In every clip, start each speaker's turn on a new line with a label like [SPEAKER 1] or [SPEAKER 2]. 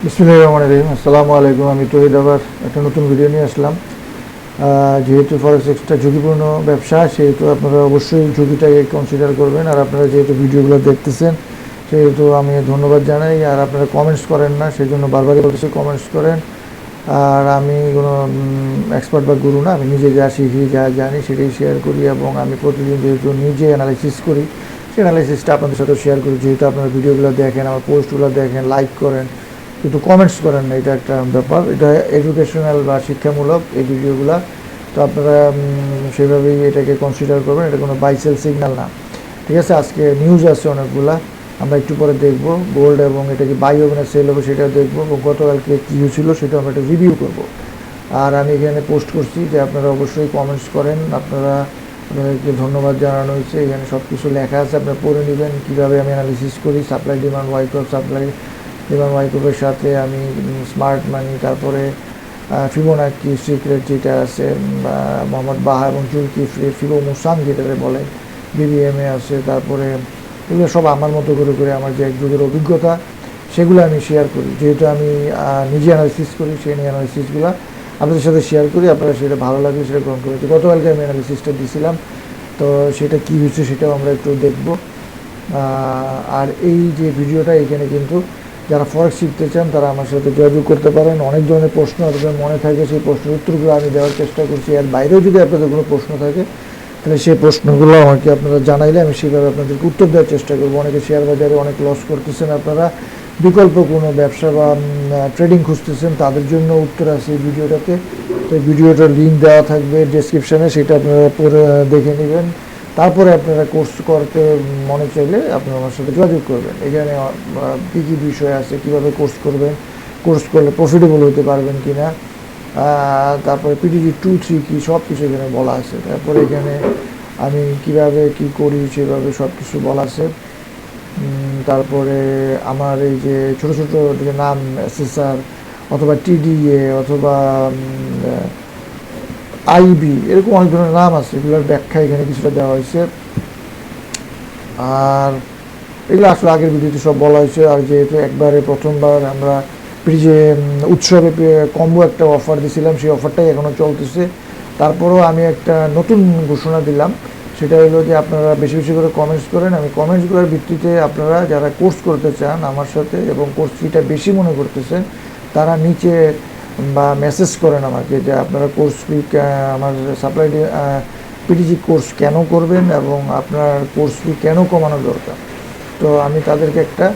[SPEAKER 1] বিসমুল্লাহ রহমান রহিম। আসসালামু আলাইকুম, আমি তহিদ আবার একটা নতুন ভিডিও নিয়ে আসলাম। যেহেতু ফরেক্স একটা ঝুঁকিপূর্ণ ব্যবসা, সেহেতু আপনারা অবশ্যই ঝুঁকিটাকে কনসিডার করবেন। আর আপনারা যেহেতু ভিডিওগুলো দেখতেছেন সেহেতু আমি ধন্যবাদ জানাই, আর আপনারা কমেন্টস করেন না সেই জন্য বারবারই বলতেছি কমেন্টস করেন। আর আমি কোনো এক্সপার্ট বা গুরু না, আমি নিজে যা শিখি, যা জানি সেটাই শেয়ার করি এবং আমি প্রতিদিন যেহেতু নিজে অ্যানালাইসিস করি সেই অ্যানালাইসিসটা আপনাদের সাথে শেয়ার করি। যেহেতু আপনারা ভিডিওগুলো দেখেন, আমার পোস্টগুলো দেখেন লাইক করেন, কিন্তু কমেন্টস করেন না, এটা একটা ব্যাপার। এটা এডুকেশনাল বা শিক্ষামূলক এই ভিডিওগুলো তো আপনারা সেভাবেই এটাকে কনসিডার করবেন, এটা কোনো বাইসেল সিগন্যাল না। ঠিক আছে, আজকে নিউজ আছে অনেকগুলা। আমরা একটু পরে দেখব গোল্ড এবং এটা কি বাই হবে না সেল হবে সেটাও দেখব এবং গতকালকে কী হয়েছিল সেটা আমরা একটা রিভিউ করব। আর আমি এখানে পোস্ট করছি যে আপনারা অবশ্যই কমেন্টস করেন, আপনারা, আপনাদেরকে ধন্যবাদ জানানো হয়েছে। এখানে সব কিছু লেখা আছে, আপনারা পড়ে নেবেন। কীভাবে আমি অ্যানালিসিস করি সাপ্লাই ডিমান্ড ওয়াইক সাপ্লাই ডিমান্ড ওয়াইকপের সাথে আমি স্মার্ট মানি তারপরে ফিবোনাকি সিক্রেট যেটা আছে মোহাম্মদ বাহা এবং চুলকি ফিবো মুসাম যেটাকে বলে বিবিএমএ আছে, তারপরে এগুলো সব আমার মতো করে করে আমার যে এক যুগের অভিজ্ঞতা, সেগুলো আমি শেয়ার করি। যেহেতু আমি নিজে অ্যানালিসিস করি, সেই নিয়ে অ্যানালিসিসগুলো আপনাদের সাথে শেয়ার করি, আপনারা সেটা ভালো লাগবে সেটা গ্রহণ করেছি গতকালকে আমি অ্যানালিসিসটা দিয়েছিলাম তো সেটা কী হয়েছে সেটাও আমরা একটু দেখব। আর এই যে ভিডিওটা, এখানে কিন্তু যারা ফরেক্স শিখতে চান, তারা আমার সাথে যোগাযোগ করতে পারেন। অনেক ধরনের প্রশ্ন আপনাদের মনে থাকে সেই প্রশ্নের উত্তরগুলো আমি দেওয়ার চেষ্টা করছি। আর বাইরেও যদি আপনাদের কোনো প্রশ্ন থাকে তাহলে সেই প্রশ্নগুলো আমাকে আপনারা জানাইলে আমি সেভাবে আপনাদেরকে উত্তর দেওয়ার চেষ্টা করব। অনেকে শেয়ার বাজারে অনেক লস করতেছেন আপনারা। বিকল্প কোনো ব্যবসা বা ট্রেডিং খুঁজতেছেন, তাদের জন্য উত্তর আছে এই ভিডিওটাতে। তো ভিডিওটার লিঙ্ক দেওয়া থাকবে ডেসক্রিপশানে সেটা আপনারা পরে দেখে নেবেন। তারপরে আপনারা কোর্স করতে মনে চাইলে আপনারা আমার সাথে যোগাযোগ করবেন। এখানে কী কী বিষয় আছে, কীভাবে কোর্স করবেন? কোর্স করলে প্রফিটেবল হতে পারবেন কি না তারপরে পিডিজি টু থ্রি কী সব কিছু এখানে বলা আছে। তারপরে এখানে আমি কীভাবে কি করি সেভাবে সব কিছু বলা আছে। তারপরে আমার এই যে ছোট ছোট যে নাম এসএসআর অথবা টিডিএ অথবা আইবি এরকম অনেক ধরনের নাম আছে। এগুলোর ব্যাখ্যা এখানে কিছুটা দেওয়া হয়েছে। আর এগুলো আসলে আগের ভিডিওতে সব বলা হয়েছে। আর যেহেতু একবারে প্রথমবার আমরা উৎসবে কম্বো একটা অফার দিয়েছিলাম সেই অফারটাই এখনও চলতেছে। তারপরেও আমি একটা নতুন ঘোষণা দিলাম। সেটা হলো যে, আপনারা বেশি বেশি করে কমেন্টস করেন। আমি কমেন্টসগুলোর ভিত্তিতে আপনারা যারা কোর্স করতে চান আমার সাথে এবং কোর্স ফিটা বেশি মনে করতেছেন, তারা নিচে বা মেসেজ করেন আমাকে যে, আপনারা কোর্স ফি আমার সাপ্লাই পিটিজি কোর্স কেন করবেন এবং আপনার কোর্স ফি কেন কমানো দরকার? তো আমি তাদেরকে একটা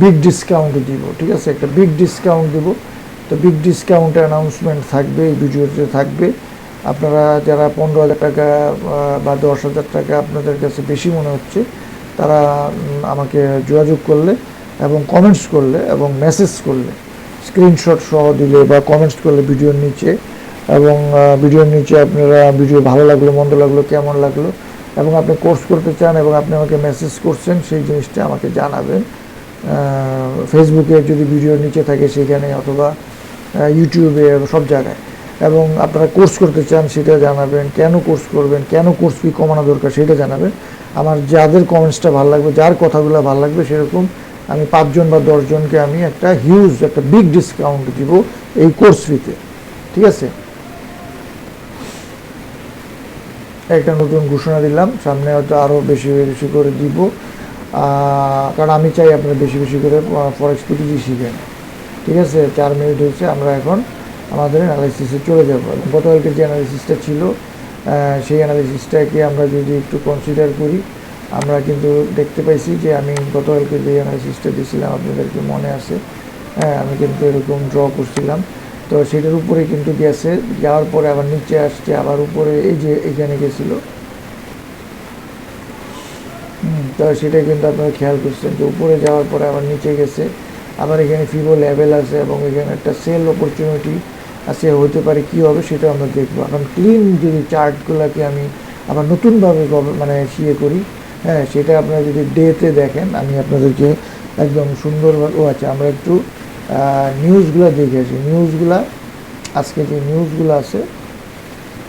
[SPEAKER 1] বিগ ডিসকাউন্ট দিব, ঠিক আছে? একটা বিগ ডিসকাউন্ট দিব। তো বিগ ডিসকাউন্ট অ্যানাউন্সমেন্ট থাকবে, এই ভিডিওতে থাকবে। আপনারা যারা পনেরো হাজার টাকা বা দশ হাজার টাকা আপনাদের কাছে বেশি মনে হচ্ছে, তারা আমাকে যোগাযোগ করলে এবং কমেন্টস করলে এবং মেসেজ করলে স্ক্রিনশট সহ দিলে বা কমেন্টস করলে ভিডিওর নিচে। এবং ভিডিওর নিচে আপনারা ভিডিও ভালো লাগল, মন্দ লাগল, কেমন লাগল এবং আপনি কোর্স করতে চান এবং আপনি আমাকে মেসেজ করছেন, সেই জিনিসটা আমাকে জানাবেন। ফেসবুকে যদি ভিডিওর নিচে থাকে সেখানে অথবা ইউটিউবে সব জায়গায়। এবং আপনারা কোর্স করতে চান সেটা জানাবেন, কেন কোর্স করবেন, কেন কোর্স ফি কমানো দরকার সেটা জানাবেন। আমার যাদের কমেন্টসটা ভালো লাগবে, যার কথাগুলো ভালো লাগবে সেরকম আমি পাঁচজন বা দশজনকে আমি একটা হিউজ একটা বিগ ডিসকাউন্ট দিব এই কোর্স ফিতে। ঠিক আছে? একটা নতুন ঘোষণা দিলাম। সামনে হয়তো আরও বেশি বেশি করে দিব। কারণ আমি চাই আপনারা বেশি বেশি করে ফরেক্স পিটিজি শিখেন। ঠিক আছে? চার মিনিট হয়েছে, আমরা এখন আমাদের অ্যানালিসিসে চলে যাব। গতকালকে যে অ্যানালিসিসটা ছিল সেই অ্যানালিসিসটাকে আমরা যদি একটু কনসিডার করি, আমরা কিন্তু দেখতে পাইছি যে আমি গতকালকে যে অ্যানালিসিসটা দিয়েছিলাম আপনাদেরকে মনে আছে? হ্যাঁ আমি কিন্তু এরকম ড্র করছিলাম। তো সেটার উপরে কিন্তু গেছে যাওয়ার পরে আবার নিচে আসছে, আবার উপরে এই যে এখানে গেছিল। তো সেটা কিন্তু আপনারা খেয়াল করছেন যে উপরে যাওয়ার পরে আবার নিচে গেছে। আবার এখানে ফিবো লেভেল আছে এবং এখানে একটা সেল অপরচুনিটি আছে, হতে পারে কি হবে সেটা আমরা দেখব। এখন ক্লিন যদি চার্টগুলোকে আমি আবার নতুনভাবে মানে ইয়ে করি হ্যাঁ সেটা আপনারা যদি ডেতে দেখেন, আমি আপনাদেরকে একদম সুন্দরভাবে ও আচ্ছা আমরা একটু নিউজগুলো দেখে আসি নিউজগুলা আজকে যে নিউজগুলো আছে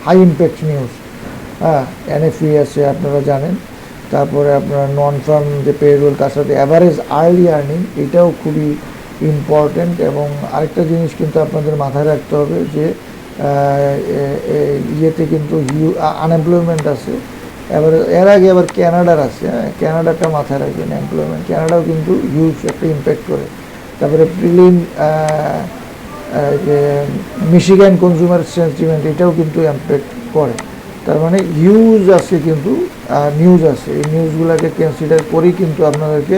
[SPEAKER 1] হাই ইম্প্যাক্ট নিউজ হ্যাঁ এনএফই আছে, আপনারা জানেন। তারপরে আপনার নন ফার্ম যে পেরোল তার সাথে অ্যাভারেজ আর্লি আর্নিং এটাও খুবই ইম্পর্ট্যান্ট এবং আরেকটা জিনিস কিন্তু আপনাদের মাথায় রাখতে হবে যে ইয়েতে কিন্তু হিউ আনএমপ্লয়মেন্ট আছে। এবার এর আগে আবার ক্যানাডার আছে। হ্যাঁ ক্যানাডাটা মাথায় রাখবেন এমপ্লয়মেন্ট ক্যানাডাও কিন্তু হিউজ একটা ইম্প্যাক্ট করে। তারপরে প্রিলিম মিশিগান কনজিউমার সেন্টিমেন্ট এটাও কিন্তু ইম্প্যাক্ট করে। তার মানে হিউজ আছে কিন্তু নিউজ আছে। এই নিউজগুলোকে কনসিডার করেই কিন্তু আপনাদেরকে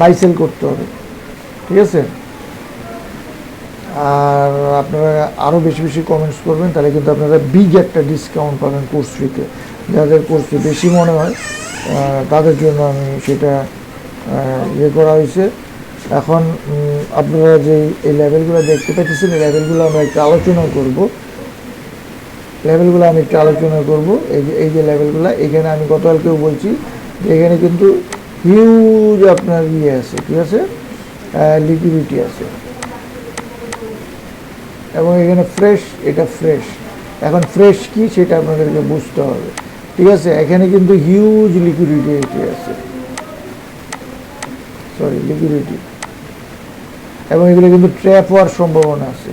[SPEAKER 1] বাইসেল করতে হবে। ঠিক আছে? আর আপনারা আরও বেশি বেশি কমেন্টস করবেন, তাহলে কিন্তু আপনারা বিগ একটা ডিসকাউন্ট পাবেন কোর্স ফিতে যাদের কোর্স ফি বেশি মনে হয় তাদের জন্য আমি সেটা ইয়ে করা হয়েছে। এখন আপনারা যে এই লেভেলগুলো দেখতে পাচ্ছেন এই লেভেলগুলো আমরা একটু আলোচনা করব। লেভেলগুলো আমি একটু আলোচনা করব। এই যে এই যে লেভেলগুলো, এখানে আমি গতকালকেও বলছি যে এখানে কিন্তু হিউজ আপনার ইয়ে আছে ঠিক আছে? লিকুইডিটি আছে। এবং এখানে ফ্রেশ এটা ফ্রেশ এখন ফ্রেশ কি সেটা আপনাদেরকে বুঝতে হবে। ঠিক আছে? এখানে কিন্তু হিউজ লিকুইডিটি আছে। সরি লিকুইডিটি এবং এগুলো কিন্তু ট্র্যাপ হওয়ার সম্ভাবনা আছে।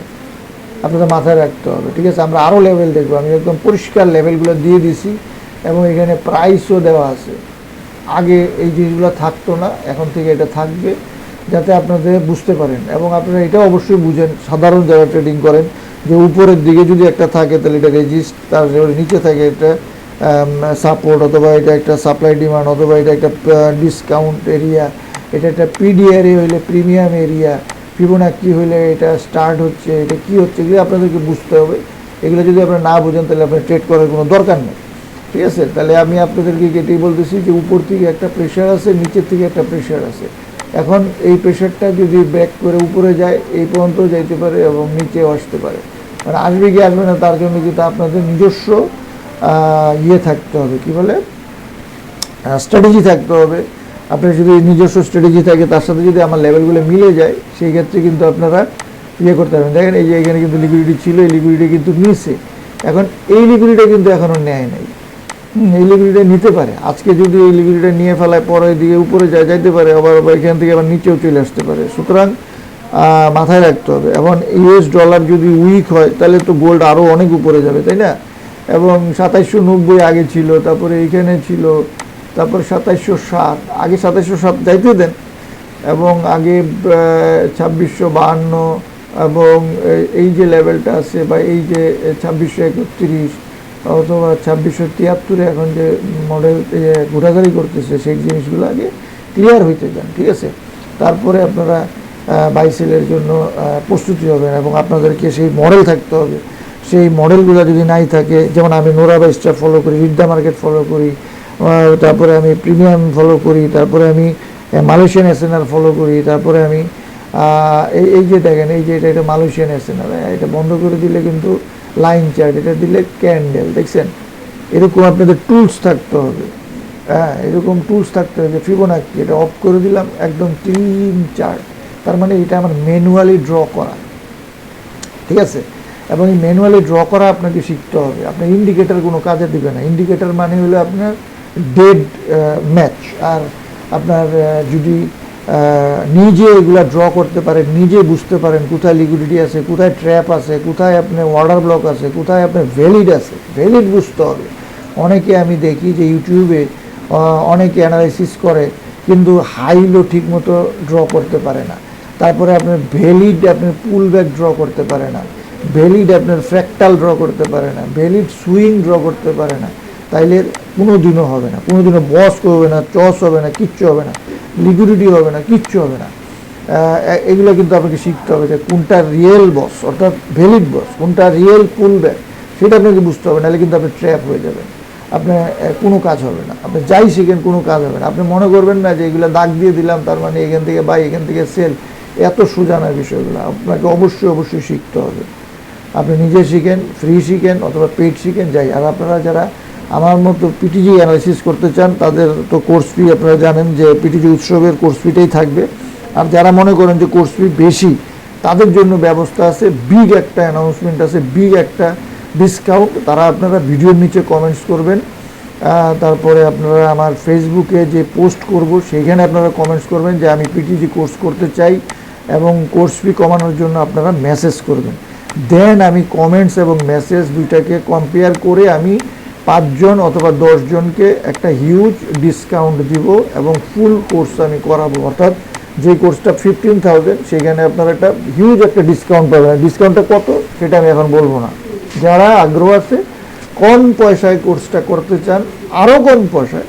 [SPEAKER 1] আপনাদের মাথায় রাখতে হবে, ঠিক আছে? আমরা আরও লেভেল দেখব। আমি একদম পরিষ্কার লেভেলগুলো দিয়ে দিছি এবং এখানে প্রাইসও দেওয়া আছে। আগে এই জিনিসগুলো থাকতো না, এখন থেকে এটা থাকবে, যাতে আপনাদের বুঝতে পারেন। এবং আপনারা এটা অবশ্যই বুঝেন, সাধারণ যারা ট্রেডিং করেন, যে উপরের দিকে যদি একটা থাকে, তাহলে এটা রেজিস্ট তার নিচে থাকে একটা সাপোর্ট অথবা এটা একটা সাপ্লাই ডিমান্ড অথবা এটা একটা ডিসকাউন্ট এরিয়া এটা একটা পিডি এরিয়া হইলে প্রিমিয়াম এরিয়া ফিবোনাক্কি হইলে এটা স্টার্ট হচ্ছে, এটা কী হচ্ছে, এগুলো আপনাদেরকে বুঝতে হবে। এগুলো যদি আপনারা না বোঝেন, তাহলে আপনার ট্রেড করার কোনো দরকার নেই। ঠিক আছে? তাহলে আমি আপনাদেরকে এটাই বলতেছি যে উপর থেকে একটা প্রেশার আছে, নিচের থেকে একটা প্রেশার আছে। এখন এই প্রেশারটা যদি ব্যাক করে উপরে যায়, এই পর্যন্ত যাইতে পারে এবং নিচেও আসতে পারে। মানে আসবে কি আসবে না, তার জন্য কিন্তু আপনাদের নিজস্ব ইয়ে থাকতে হবে, কি বলে? স্ট্র্যাটেজি থাকতে হবে। আপনার যদি নিজস্ব স্ট্র্যাটেজি থাকে, তার সাথে যদি আমার লেভেলগুলো মিলে যায়, সেই ক্ষেত্রে কিন্তু আপনারা ইয়ে করতে পারবেন। দেখেন, এই যে এখানে কিন্তু লিকুইডিটি ছিল, এই লিকুইডিটি কিন্তু নিছে এখন এই লিকুইডিটি কিন্তু এখনও নেয় নাই। এই লিকুইডিটি নিতে পারে। আজকে যদি এই লিকুইডিটি নিয়ে ফেলায় পরে দিকে উপরে যায় যাইতে পারে, আবার আবার এখান থেকে আবার নিচেও চলে আসতে পারে। সুতরাং মাথায় রাখতে হবে। এবং ইউএস ডলার যদি উইক হয়, তাহলে তো গোল্ড আরও অনেক উপরে যাবে, তাই না? এবং সাতাইশশো নব্বই আগে ছিল, তারপরে এইখানে ছিল তারপর সাতাইশশো সাত। আগে সাতাইশশো সাত যাইতে দেন এবং আগে ছাব্বিশশো বাহান্ন এবং এই যে লেভেলটা আছে বা এই যে ছাব্বিশশো একত্রিশ অথবা ছাব্বিশশো তিয়াত্তরে এখন যে মডেল ঘোরাঘুরি করতেছে, সেই জিনিসগুলো আগে ক্লিয়ার হইতে দেন, ঠিক আছে? তারপরে আপনারা বাইসেলের জন্য প্রস্তুতি হবেন এবং আপনাদেরকে সেই মডেল থাকতে হবে। সেই মডেলগুলো যদি নাই থাকে, যেমন আমি নোরা বাইসটা ফলো করি রিডা মার্কেট ফলো করি তারপরে আমি প্রিমিয়াম ফলো করি, তারপরে আমি মালয়েশিয়ান এসএনআর ফলো করি, তারপরে আমি এই এই যে দেখেন, এই যে এটা এটা মালয়েশিয়ান এসএনআর এটা বন্ধ করে দিলে কিন্তু লাইন চার্ট এটা দিলে ক্যান্ডেল দেখছেন? এরকম আপনাদের টুলস থাকতে হবে হ্যাঁ এরকম টুলস থাকতে হবে ফিবোনাক্কি এটা অফ করে দিলাম, একদম ক্লিন চার্ট তার মানে এটা আমার ম্যানুয়ালি ড্র করা, ঠিক আছে? এবং এই ম্যানুয়ালি ড্র করা আপনাকে শিখতে হবে আপনার ইন্ডিকেটার কোনো কাজে দিবে না ইন্ডিকেটার মানে হলো আপনার ডেড ম্যাচ আর আপনার যদি নিজে এগুলা ড্র করতে পারেন, নিজে বুঝতে পারেন কোথায় লিকুইডিটি আছে, কোথায় ট্র্যাপ আছে, কোথায় আপনার ওয়াটার ব্লক আছে, কোথায় আপনার ভ্যালিড আছে ভ্যালিড বুঝতে হবে। অনেকে আমি দেখি যে ইউটিউবে অনেকে অ্যানালাইসিস করে, কিন্তু হাইলো ঠিকমতো ড্র করতে পারে না। তারপরে আপনার ভ্যালিড আপনার পুল ব্যাক ড্র করতে পারে না। ভ্যালিড আপনার ফ্র্যাকটাল ড্র করতে পারে না। ভ্যালিড সুইং ড্র করতে পারে না। তাইলে কোনো দিনও হবে না। কোনো দিনও বস হবে না, চস হবে না, কিচ্ছু হবে না। লিকুইডিটি হবে না, কিচ্ছু হবে না। এগুলো কিন্তু আপনাকে শিখতে হবে যে কোনটা রিয়েল বস অর্থাৎ ভ্যালিড বস কোনটা রিয়েল পুল ব্যাক সেটা আপনাকে বুঝতে হবে, নাহলে কিন্তু আপনি ট্র্যাপ হয়ে যাবেন। আপনার কোনো কাজ হবে না। আপনি যাই শিখেন, কোনো কাজ হবে না। আপনি মনে করবেন না যে এগুলো দাগ দিয়ে দিলাম, তার মানে এখান থেকে বাই এখান থেকে সেল এত সোজা না বিষয়গুলো। আপনাকে অবশ্যই অবশ্যই শিখতে হবে। আপনি নিজে শিখেন ফ্রি শিখেন, অথবা পেড শিখেন, যাই। আর আপনারা যারা আমার মতো পিটিজি অ্যানালাইসিস করতে চান, তাদের তো কোর্স ফি আপনারা জানেন যে পিটিজি উৎসবের কোর্স ফিটাই থাকবে। আর যারা মনে করেন যে কোর্স ফি বেশি, তাদের জন্য ব্যবস্থা আছে বিগ একটা অ্যানাউন্সমেন্ট আছে বিগ একটা ডিসকাউন্ট তারা আপনারা ভিডিওর নিচে কমেন্টস করবেন। তারপরে আপনারা আমার ফেসবুকে যে পোস্ট করব, সেইখানে আপনারা কমেন্টস করবেন যে আমি পিটিজি কোর্স করতে চাই এবং কোর্স ফি কমানোর জন্য আপনারা মেসেজ করবেন। দেন আমি কমেন্টস এবং মেসেজ দুইটাকে কম্পেয়ার করে আমি পাঁচজন অথবা দশজনকে একটা হিউজ ডিসকাউন্ট দিব এবং ফুল কোর্স আমি করাবো, অর্থাৎ যে কোর্সটা ফিফটিন থাউজেন্ড সেখানে আপনারা একটা হিউজ একটা ডিসকাউন্ট পাবেন। ডিসকাউন্টটা কত, সেটা আমি এখন বলব না। যারা আগ্রহ আছে, কম পয়সায় কোর্সটা করতে চান আরও কম পয়সায়,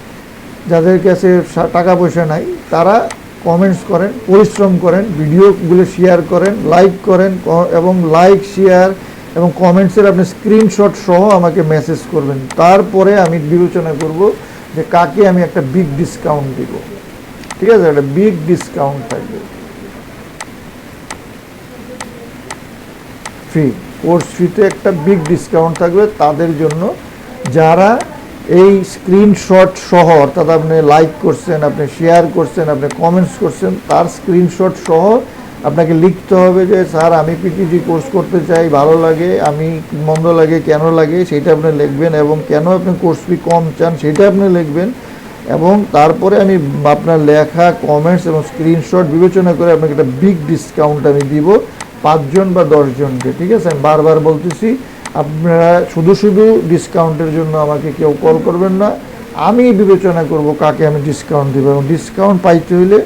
[SPEAKER 1] যাদের কাছে টাকা পয়সা নাই, তারা কমেন্টস করেন, পরিশ্রম করেন ভিডিওগুলো শেয়ার করেন লাইক করেন এবং লাইক শেয়ার এবং কমেন্টসের আপনি স্ক্রিনশট সহ আমাকে মেসেজ করবেন। তারপরে আমি বিবেচনা করব যে কাকে আমি একটা বিগ ডিসকাউন্ট দিব। ঠিক আছে? একটা বিগ ডিসকাউন্ট থাকবে। ফি কোর্স ফিতে একটা বিগ ডিসকাউন্ট থাকবে তাদের জন্য। যারা এই স্ক্রিনশট সহ, অর্থাৎ আপনি লাইক করছেন, আপনি শেয়ার করছেন, আপনি কমেন্টস করছেন, তার স্ক্রিনশট সহ আপনাকে লিখতে হবে যে, স্যার, আমি পিটিজি কোর্স করতে চাই, ভালো লাগে, আমি মন্দ লাগে, কেন লাগে? সেটা আপনি লিখবেন এবং কেন আপনি কোর্স ফি কম চান সেটা আপনি লিখবেন এবং তারপরে আমি আপনার লেখা কমেন্টস এবং স্ক্রিনশট বিবেচনা করে আপনাকে একটা বিগ ডিসকাউন্ট আমি দিব পাঁচজন বা দশজনকে। ঠিক আছে? আমি বারবার বলতেছি, আপনারা শুধু শুধু ডিসকাউন্টের জন্য আমাকে কেউ কল করবেন না। আমি বিবেচনা করব কাকে আমি ডিসকাউন্ট দিব এবং ডিসকাউন্ট পাইতে হইলে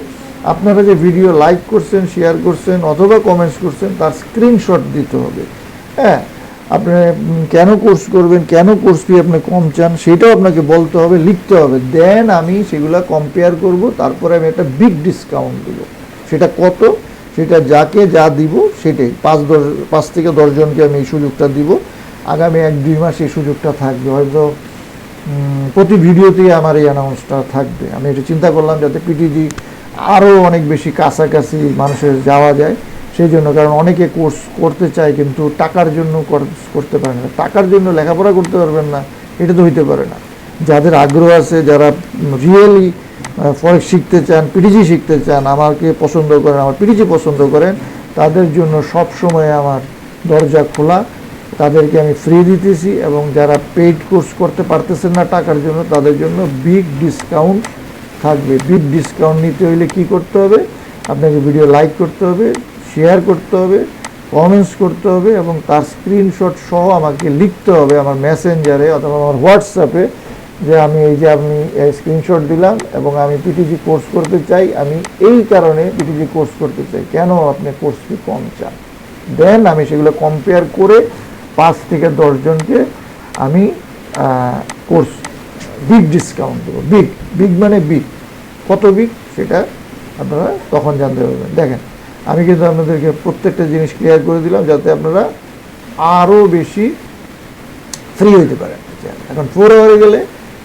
[SPEAKER 1] আপনারা যে ভিডিও লাইক করছেন শেয়ার করছেন, অথবা কমেন্টস করছেন, তার স্ক্রিনশট দিতে হবে। হ্যাঁ আপনি কেন কোর্স করবেন, কেন কোর্স ফি আপনি কম চান, সেটাও আপনাকে বলতে হবে, লিখতে হবে। দেন আমি সেগুলো কম্পেয়ার করব, তারপরে আমি একটা বিগ ডিসকাউন্ট দেবো। সেটা কত, সেটা যাকে যা দিব, সেটাই। পাঁচ দশ, পাঁচ থেকে দশজনকে আমি এই সুযোগটা দিব। আগামী এক, দুই মাস এই সুযোগটা থাকবে। হয়তো প্রতি ভিডিওতেই আমার এই অ্যানাউন্সটা থাকবে। আমি এটা চিন্তা করলাম যাতে পিটিজি আরও অনেক বেশি কাছাকাছি মানুষের যাওয়া যায়। সেই জন্য কারণ অনেকে কোর্স করতে চায় কিন্তু টাকার জন্য করতে পারে না। টাকার জন্য লেখাপড়া করতে পারবেন না, এটা তো হইতে পারে না। যাদের আগ্রহ আছে, যারা রিয়েলি ফরেক্স শিখতে চান পিটিজি শিখতে চান, আমাকে পছন্দ করেন, আমার পিটিজি পছন্দ করেন, তাদের জন্য সব সময় আমার দরজা খোলা। তাদেরকে আমি ফ্রি দিতেছি এবং যারা পেইড কোর্স করতে পারতেছেন না টাকার জন্য, তাদের জন্য বিগ ডিসকাউন্ট থাকবে। বিগ ডিসকাউন্ট নিতে হইলে কি করতে হবে? আপনাকে ভিডিও লাইক করতে হবে শেয়ার করতে হবে কমেন্টস করতে হবে এবং তার স্ক্রিনশট সহ আমাকে লিখতে হবে আমার মেসেঞ্জারে অথবা আমার হোয়াটসঅ্যাপে যে আমি এই যে আমি স্ক্রিনশট দিলাম এবং আমি পিটিজি কোর্স করতে চাই, আমি এই কারণে পিটিজি কোর্স করতে চাই। কেন আপনি কোর্স ফি কম চান? দেন আমি সেগুলো কম্পেয়ার করে পাঁচ থেকে দশজনকে আমি কোর্স বিগ ডিসকাউন্ট দেবো। বিগ বিগ মানে বিগ কত বিগ সেটা আপনারা তখন জানতে পারবেন। দেখেন, আমি কিন্তু আপনাদেরকে প্রত্যেকটা জিনিস ক্লিয়ার করে দিলাম যাতে আপনারা আরও বেশি ফ্রি হইতে পারেন। এখন ফোর আওয়ারে গেলে,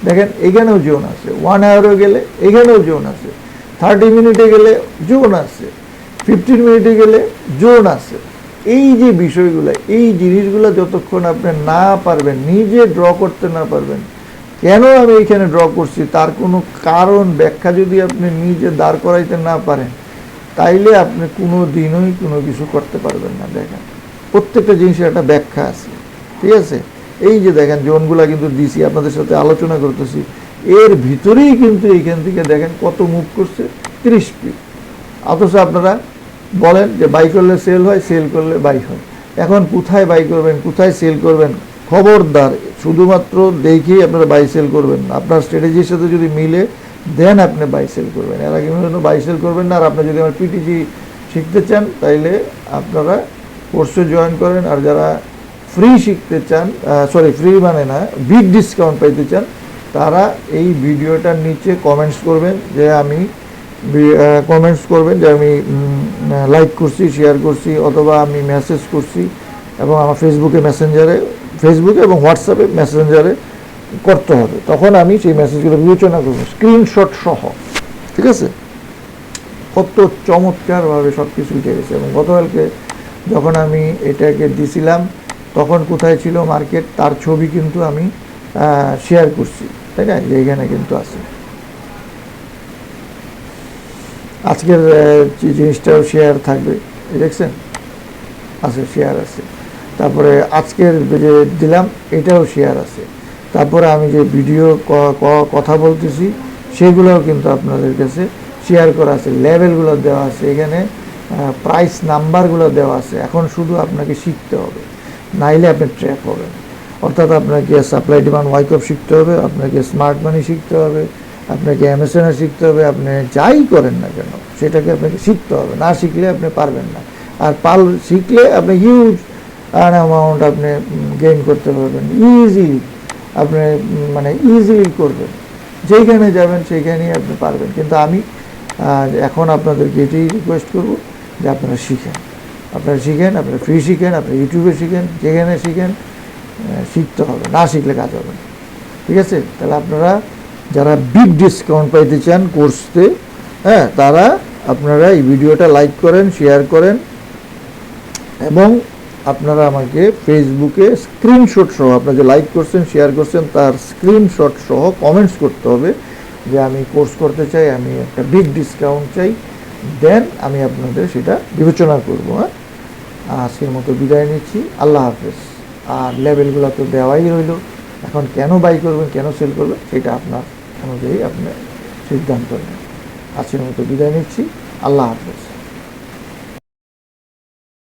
[SPEAKER 1] দেখেন, এখানেও জোন আছে। ওয়ান আওয়ারে গেলে, এখানেও জোন আছে। থার্টি মিনিটে গেলে জোন আছে। ফিফটিন মিনিটে গেলে জোন আছে। এই যে বিষয়গুলো, এই জিনিসগুলো যতক্ষণ আপনি না পারবেন, নিজে ড্র করতে না পারবেন কেন আমি এখানে ড্র করছি? তার কোনো কারণ ব্যাখ্যা যদি আপনি নিজে দাঁড় করাইতে না পারেন, তাইলে আপনি কোনো দিনই কোনো কিছু করতে পারবেন না, দেখেন। প্রত্যেকটা জিনিসের একটা ব্যাখ্যা আছে, ঠিক আছে? এই যে দেখেন, জোনগুলা কিন্তু দিছি আপনাদের সাথে আলোচনা করতেছি। এর ভিতরেই কিন্তু এইখান থেকে দেখেন কত মুভ করছে, তিরিশ ফিট অথচ আপনারা বলেন যে বাই করলে সেল হয় সেল করলে বাই হয়। এখন কোথায় বাই করবেন, কোথায় সেল করবেন? খবরদার শুধুমাত্র দেখেই আপনারা বাই সেল করবেন আপনার স্ট্র্যাটেজির সাথে যদি মিলে দেন আপনি বাই সেল করবেন। এর আগে জন্য বাই সেল করবেন না, আর আপনি যদি আমার পিটিজি শিখতে চান, তাইলে আপনারা কোর্সে জয়েন করেন। আর যারা ফ্রি শিখতে চান সরি ফ্রি মানে না বিগ ডিসকাউন্ট পাইতে চান, তারা এই ভিডিওটার নিচে কমেন্টস করবেন যে আমি কমেন্টস করবেন যে আমি লাইক করছি শেয়ার করছি, অথবা আমি মেসেজ করছি, এবং আমার ফেসবুকে মেসেঞ্জারে ফেসবুকে এবং হোয়াটসঅ্যাপে মেসেঞ্জারে করতে হবে। তখন আমি সেই মেসেজগুলো বিবেচনা করব। স্ক্রিনশট সহ। ঠিক আছে? কত চমৎকারভাবে সব কিছু উঠে গেছে। এবং গতকালকে যখন আমি এটাকে দিছিলাম, তখন কোথায় ছিল মার্কেট তার ছবি কিন্তু আমি শেয়ার করছি। তাই না? যে এখানে কিন্তু আছে। আজকের জিনিসটাও শেয়ার থাকবে। দেখছেন? আছে শেয়ার আছে। তারপরে আজকের যে দিলাম, এটাও শেয়ার আছে। তারপরে আমি যে ভিডিও কথা বলতেছি, সেগুলোও কিন্তু আপনাদের কাছে শেয়ার করা আছে। লেভেলগুলো দেওয়া আছে এখানে প্রাইস নাম্বারগুলো দেওয়া আছে। এখন শুধু আপনাকে শিখতে হবে, নাইলে আপনি ট্র্যাপ হবেন। অর্থাৎ আপনাকে সাপ্লাই ডিমান্ড ওয়াইকপ শিখতে হবে, আপনাকে স্মার্ট মানি শিখতে হবে, আপনাকে এমএসএনআর শিখতে হবে, আপনি যাই করেন না কেন, সেটাকে আপনাকে শিখতে হবে। না শিখলে আপনি পারবেন না। আর পাল, শিখলে আপনি হিউজ আর্ন অ্যামাউন্ট আপনি গেইন করতে পারবেন। ইজিলি আপনি মানে ইজিলি করবেন। যেইখানে যাবেন, সেইখানেই আপনি পারবেন। কিন্তু আমি এখন আপনাদেরকে এটাই রিকোয়েস্ট করব যে আপনারা শিখেন। আপনারা শিখেন, আপনারা ফ্রি শিখেন, আপনারা ইউটিউবে শিখেন, যেখানে শিখেন শিখতে হবে। না শিখলে কাজ হবে না। ঠিক আছে? তাহলে আপনারা যারা বিগ ডিসকাউন্ট পাইতে চান কোর্সতে হ্যাঁ তারা আপনারা এই ভিডিওটা লাইক করেন শেয়ার করেন, এবং আপনারা আমাকে ফেসবুকে স্ক্রিনশট সহ আপনারা যে লাইক করছেন শেয়ার করছেন, তার স্ক্রিনশট সহ কমেন্টস করতে হবে যে আমি কোর্স করতে চাই, আমি একটা বিগ ডিসকাউন্ট চাই দেন আমি আপনাদের সেটা বিবেচনা করব হ্যাঁ? আজকের মতো বিদায় নিচ্ছি, আল্লাহ হাফেজ। আর লেভেলগুলো তো দেওয়াই রইল। এখন কেন বাই করবেন, কেন সেল করবেন, সেটা আপনার অনুযায়ী আপনি সিদ্ধান্ত নেন। আজকের মতো বিদায় নিচ্ছি, আল্লাহ হাফেজ।